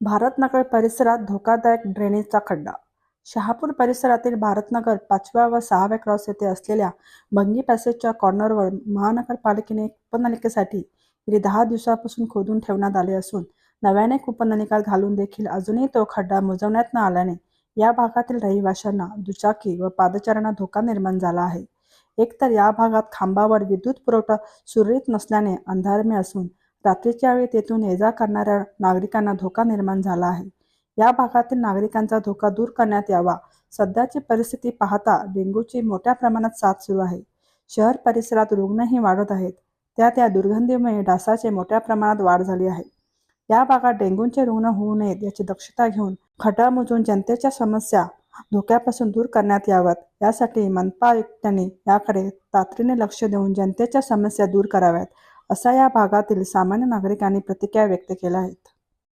भारतनगर परिसरात धोकादायक ड्रेनेजचा खड्डा. शहापूर परिसरातील भारतनगर पाचव्या व सहाव्या क्रॉस येथे असलेल्या भंगी पॅसेजच्या कॉर्नरवर महानगरपालिकेने उपनलिकेसाठी गेली दहा दिवसापासून खोदून ठेवण्यात आले असून नव्याने कूपनलिका घालून देखील अजूनही तो खड्डा मुजवण्यात न आल्याने या भागातील रहिवाशांना दुचाकी व पादचाऱ्यांना धोका निर्माण झाला आहे. एकतर या भागात खांबावर विद्युत पुरवठा सुरळीत नसल्याने अंधारमे असून रात्रीच्या वेळी तेथून ये जा करणाऱ्या नागरिकांना धोका निर्माण झाला आहे. या भागातील नागरिकांचा धोका दूर करण्यात यावा. सध्याची परिस्थिती पाहता डेंग्यूची मोठ्या प्रमाणात साथ सुरू आहे. शहर परिसरात रुग्णही वाढत आहेत. त्यात या दुर्गंधीमुळे डासाचे मोठ्या प्रमाणात वाढ झाली आहे. या भागात डेंग्यूचे रुग्ण होऊ नयेत याची दक्षता घेऊन खड्डा मोजून जनतेच्या समस्या धोक्यापासून दूर करण्यात याव्यात. यासाठी मनपा आयुक्तांनी याकडे तातडीने लक्ष देऊन जनतेच्या समस्या दूर कराव्यात. असा या भागातील सामान्य नागरिकांनी प्रतिक्रिया व्यक्त केल्या आहेत.